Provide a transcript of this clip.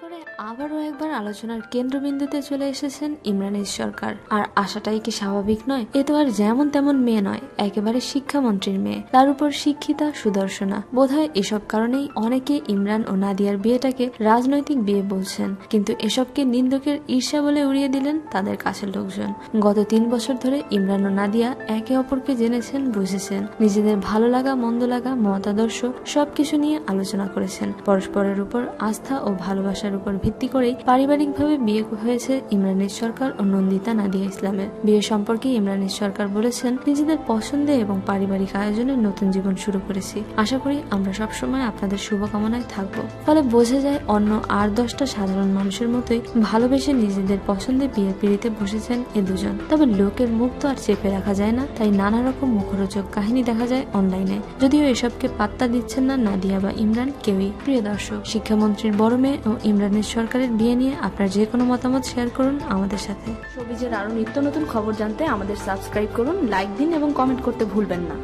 করে আবারও একবার আলোচনার কেন্দ্রবিন্দুতে চলে এসেছেন ইমরানের সরকার। আর আশাটাই কি স্বাভাবিক নয়? এ তো আর যেমন তেমন মেয়ে নয়, একেবারে শিক্ষামন্ত্রীর মেয়ে। তার উপর শিক্ষিতা, সুদর্শনা। বোধহয় এসব কারণেই অনেকে ইমরান ও নাদিয়ার বিয়েটাকে রাজনৈতিক বিয়ে বলছেন। কিন্তু এসবকে নিন্দকের ঈর্ষা বলে উড়িয়ে দিলেন তাদের কাছের লোকজন। গত তিন বছর ধরে ইমরান ও নাদিয়া একে অপরকে জেনেছেন, বুঝেছেন। নিজেদের ভালো লাগা, মন্দ লাগা, মতাদর্শ সবকিছু নিয়ে আলোচনা করেছেন। পরস্পরের উপর আস্থা ও ভালোবাসার উপর ভিত্তি করেই পারিবারিকভাবে বিয়ে হয়েছে ইমরানের সরকার ও নন্দিতা নাদিয়া ইসলামের। বিয়ে সম্পর্কে ইমরানের সরকার বলেছেন, নিজেদের পছন্দে এবং পারিবারিক আয়োজনে নতুন জীবন শুরু করেছি। আশা করি আমরা সবসময় আপনাদের শুভকামনায় থাকব। ফলে বোঝা যায়, অন্য আর দশটা সাধারণ মানুষের মতোই ভালোবেসে নিজেদের পছন্দে বিয়ে পিড়িতে বসেছেন এ দুজন। তবে লোকের মুখ তো আর চেপে রাখা যায় না, তাই নানা রকম মুখরোচক কাহিনী দেখা যায় অনলাইনে। যদিও এসবকে পাত্তা দিচ্ছেন না নাদিয়া বা ইমরান কেউই। প্রিয় দর্শক, শিক্ষামন্ত্রীর বড় মেয়ে ও ইমরানের সরকারের বিয়ে নিয়ে আপনার যে কোনো মতামত শেয়ার করুন আমাদের সাথে। সবিজের আরও নিত্য নতুন খবর জানতে আমাদের সাবস্ক্রাইব করুন, লাইক দিন এবং কমেন্ট করতে ভুলবেন না।